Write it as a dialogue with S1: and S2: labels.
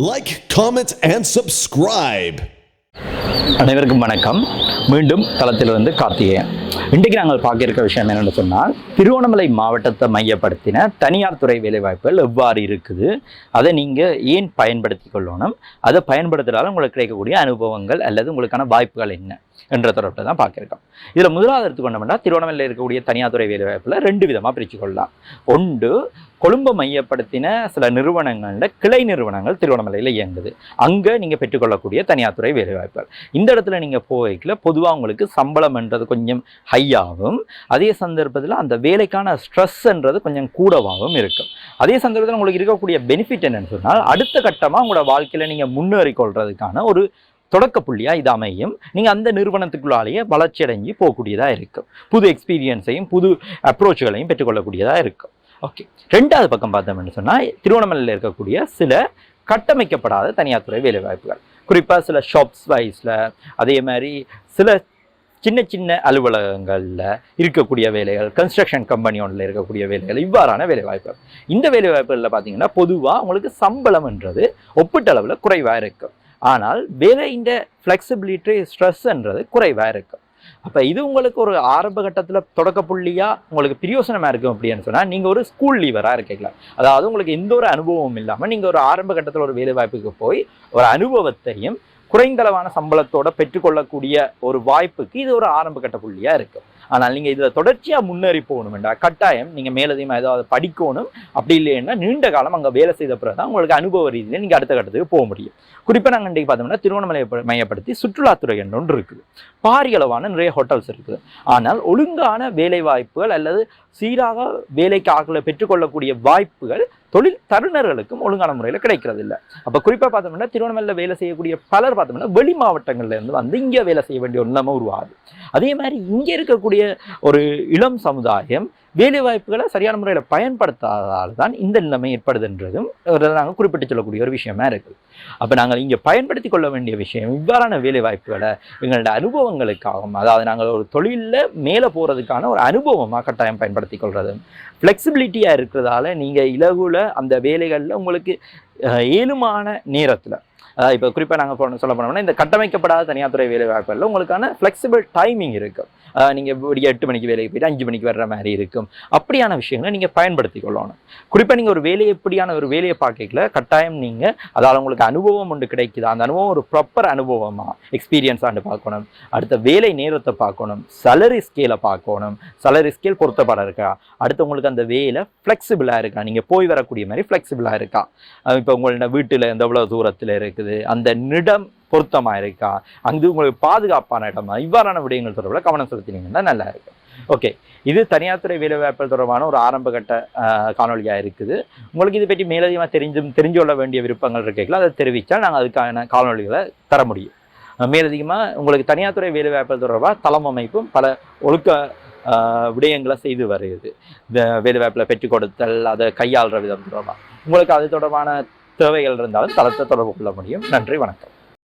S1: Like comment and subscribe
S2: அனைவருக்கும் வணக்கம். மீண்டும் தளத்திலிருந்து கார்த்திகேயன். இன்றைக்கு நாங்கள் பார்க்க விஷயம் என்னென்னு சொன்னால் திருவண்ணாமலை மாவட்டத்தை மையப்படுத்தின தனியார் துறை வேலைவாய்ப்புகள் எவ்வாறு இருக்குது அதை நீங்கள் ஏன் பயன்படுத்தி கொள்ளணும் அதை பயன்படுத்துகிறாலும் உங்களுக்கு கிடைக்கக்கூடிய அனுபவங்கள் அல்லது உங்களுக்கான வாய்ப்புகள் என்ன என்ற தொடர்பில் தான் பார்க்கிருக்கோம் இதில் முதலாவது எடுத்துக்கொண்டோம்னா திருவண்ணாமலையில் இருக்கக்கூடிய தனியார் துறை வேலைவாய்ப்பில் ரெண்டு விதமாக பிரித்து கொள்ளலாம். ஒன்று கொழும்பை மையப்படுத்தின சில நிறுவனங்களில் கிளை நிறுவனங்கள் திருவண்ணாமலையில் இயங்குது. அங்கே நீங்கள் பெற்றுக்கொள்ளக்கூடிய தனியார் துறை வேலைவாய்ப்புகள். இந்த இடத்துல நீங்கள் போகல பொதுவாக உங்களுக்கு சம்பளம்ன்றது கொஞ்சம் ஹையாகவும் அதே சந்தர்ப்பத்தில் அந்த வேலைக்கான ஸ்ட்ரெஸ்ன்றது கொஞ்சம் கூடவாகவும் இருக்கும். அதே சந்தர்ப்பத்தில் உங்களுக்கு இருக்கக்கூடிய பெனிஃபிட் என்னென்னு சொன்னால் அடுத்த கட்டமாக உங்களோட வாழ்க்கையில் நீங்கள் முன்னேறி கொள்றதுக்கான ஒரு தொடக்க புள்ளியாக இது அமையும். நீங்கள் அந்த நிறுவனத்துக்குள்ளாலேயே வளர்ச்சியடைஞ்சு போகக்கூடியதாக இருக்கும். புது எக்ஸ்பீரியன்ஸையும் புது அப்ரோச்சுகளையும் பெற்றுக்கொள்ளக்கூடியதாக இருக்கும். ஓகே ரெண்டாவது பக்கம் பார்த்தோம்னு சொன்னால் திருவண்ணாமலையில் இருக்கக்கூடிய சில கட்டமைக்கப்படாத தனியார் துறை வேலைவாய்ப்புகள். குறிப்பாக சில ஷாப்ஸ் வைஸில் அதே மாதிரி சில சின்ன சின்ன அலுவலகங்களில் இருக்கக்கூடிய வேலைகள் கன்ஸ்ட்ரக்ஷன் கம்பெனி ஒன்றில் இருக்கக்கூடிய வேலைகள் இவ்வாறான வேலைவாய்ப்புகள். இந்த வேலைவாய்ப்புகளில் பார்த்தீங்கன்னா பொதுவாக உங்களுக்கு சம்பளம்ன்றது ஒப்பீட்டளவில் குறைவாக இருக்கும். ஆனால் வேலையின் ஃப்ளெக்சிபிலிட்டி ஸ்ட்ரெஸ்ன்றது குறைவாக இருக்கும். அப்போ இது உங்களுக்கு ஒரு ஆரம்ப கட்டத்தில் தொடக்க புள்ளியாக உங்களுக்கு பிரியோசனமாக இருக்கும் அப்படின்னு சொன்னால் நீங்கள் ஒரு ஸ்கூல் லீவராக இருக்கீங்களா? அதாவது உங்களுக்கு எந்த ஒரு அனுபவமும் இல்லாமல் நீங்கள் ஒரு ஆரம்ப கட்டத்தில் ஒரு வேலை வாய்ப்புக்கு போய் ஒரு அனுபவத்தையும் குறைந்தளவான சம்பளத்தோட பெற்றுக்கொள்ளக்கூடிய ஒரு வாய்ப்புக்கு இது ஒரு ஆரம்ப கட்ட புள்ளியாக இருக்கும் ஆனால் நீங்கள் இதில் தொடர்ச்சியாக முன்னேறி போகணுமெண்டா கட்டாயம் நீங்கள் மேலதிகமாக ஏதாவது படிக்கணும். அப்படி இல்லைன்னா நீண்ட காலம் அங்கே வேலை செய்த பிறகு தான் உங்களுக்கு அனுபவ ரீதியில் நீங்கள் அடுத்த கட்டத்துக்கு போக முடியும். குறிப்பாக நாங்கள் இன்றைக்கு பார்த்தோம்னா திருவண்ணாமலை மையப்படுத்தி சுற்றுலாத்துறை என்று ஒன்று இருக்குது. பாரியளவான நிறைய ஹோட்டல்ஸ் இருக்குது. ஆனால் ஒழுங்கான வேலை வாய்ப்புகள் அல்லது சீராக வேலைக்கு ஆக்களை பெற்றுக்கொள்ளக்கூடிய வாய்ப்புகள் தொழில் தருணர்களுக்கும் ஒழுங்கான முறையில் கிடைக்கிறது இல்லை அப்போ குறிப்பாக பார்த்தோம்னா திருவண்ணாமலையில் வேலை செய்யக்கூடிய பலர் பார்த்தோம்னா வெளி மாவட்டங்கள்ல இருந்து வந்து இங்கே வேலை செய்ய வேண்டிய ஒரு நிலைமை உருவாகுது. அதே மாதிரி இங்கே இருக்கக்கூடிய ஒரு இளம் சமுதாயம் வேலை வாய்ப்புகளை சரியான முறையில் பயன்படுத்தாததால் தான் இந்த நிலைமை ஏற்படுதுன்றதும் ஒரு நாங்கள் குறிப்பிட்டு சொல்லக்கூடிய ஒரு விஷயமா இருக்குது அப்போ நாங்கள் இங்கே பயன்படுத்தி கொள்ள வேண்டிய விஷயம் இவ்வாறான வேலை வாய்ப்புகளை எங்களோட அனுபவங்களுக்காகவும் அதாவது நாங்கள் ஒரு தொழிலில் மேலே போகிறதுக்கான ஒரு அனுபவமாக கட்டாயம் பயன்படுத்தி கொள்வது ஃப்ளெக்சிபிலிட்டியாக இருக்கிறதால நீங்கள் இலகுல அந்த வேலைகளில் உங்களுக்கு ஏழுமான நேரத்தில் அதாவது இப்போ குறிப்பாக நாங்கள் சொல்ல போனோம்னா இந்த கட்டமைக்கப்படாத தனியார் துறை வேலை வாய்ப்புகளில் உங்களுக்கான ஃப்ளெக்சிபிள் டைமிங் இருக்குது நீங்கள் விடிய எட்டு மணிக்கு வேலைக்கு போயிட்டு அஞ்சு மணிக்கு வர்ற மாதிரி இருக்கும். அப்படியான விஷயங்களை நீங்கள் பயன்படுத்தி கொள்ளணும் குறிப்பாக நீங்கள் ஒரு வேலையை எப்படியான ஒரு வேலையை பார்க்கல கட்டாயம் நீங்கள் அதால் உங்களுக்கு அனுபவம் ஒன்று கிடைக்குது? அந்த அனுபவம் ஒரு ப்ராப்பர் அனுபவமாக எக்ஸ்பீரியன்ஸாண்டு பார்க்கணும். அடுத்த வேலை நேரத்தை பார்க்கணும். சலரி ஸ்கேலை பார்க்கணும். சலரி ஸ்கேல் பொருத்தப்பட இருக்கா? அடுத்து உங்களுக்கு அந்த வேலை ஃப்ளெக்சிபிளாக இருக்கா? நீங்கள் போய் வரக்கூடிய மாதிரி ஃப்ளெக்சிபிளாக இருக்கா? இப்போ உங்களோட வீட்டில் எந்த எவ்வளோ தூரத்தில் இருக்குது? அந்த நிடம் பொருத்தமாக இருக்கா அங்கு உங்களுக்கு பாதுகாப்பான இடமா? இவ்வாறான விடயங்கள் தொடர்பில் கவனம் செலுத்தினீங்கன்னா நல்லா இருக்கும். ஓகே இது தனியார் துறை வேலைவாய்ப்புகள் தொடர்பான ஒரு ஆரம்ப கட்ட காணொலியாக இருக்குது. உங்களுக்கு இதை பற்றி மேலதிகமாக தெரிஞ்சும் தெரிஞ்சு கொள்ள வேண்டிய விருப்பங்கள் இருக்கீங்களா அதை தெரிவித்தால் நாங்கள் அதுக்கான காணொலிகளை தர முடியும். மேலதிகமாக உங்களுக்கு தனியார் துறை வேலைவாய்ப்புகள் தொடர்பாக தளம் அமைப்பும் பல ஒழுக்க விடயங்களை செய்து வருகிறது. இந்த வேலைவாய்ப்பில் பெற்றுக் கொடுத்தல் அதை கையாளுற விதம் தொடர்பாக. உங்களுக்கு அது தொடர்பான தேவைகள் இருந்தாலும் தளத்தை தொடர்பு கொள்ள முடியும். நன்றி வணக்கம்.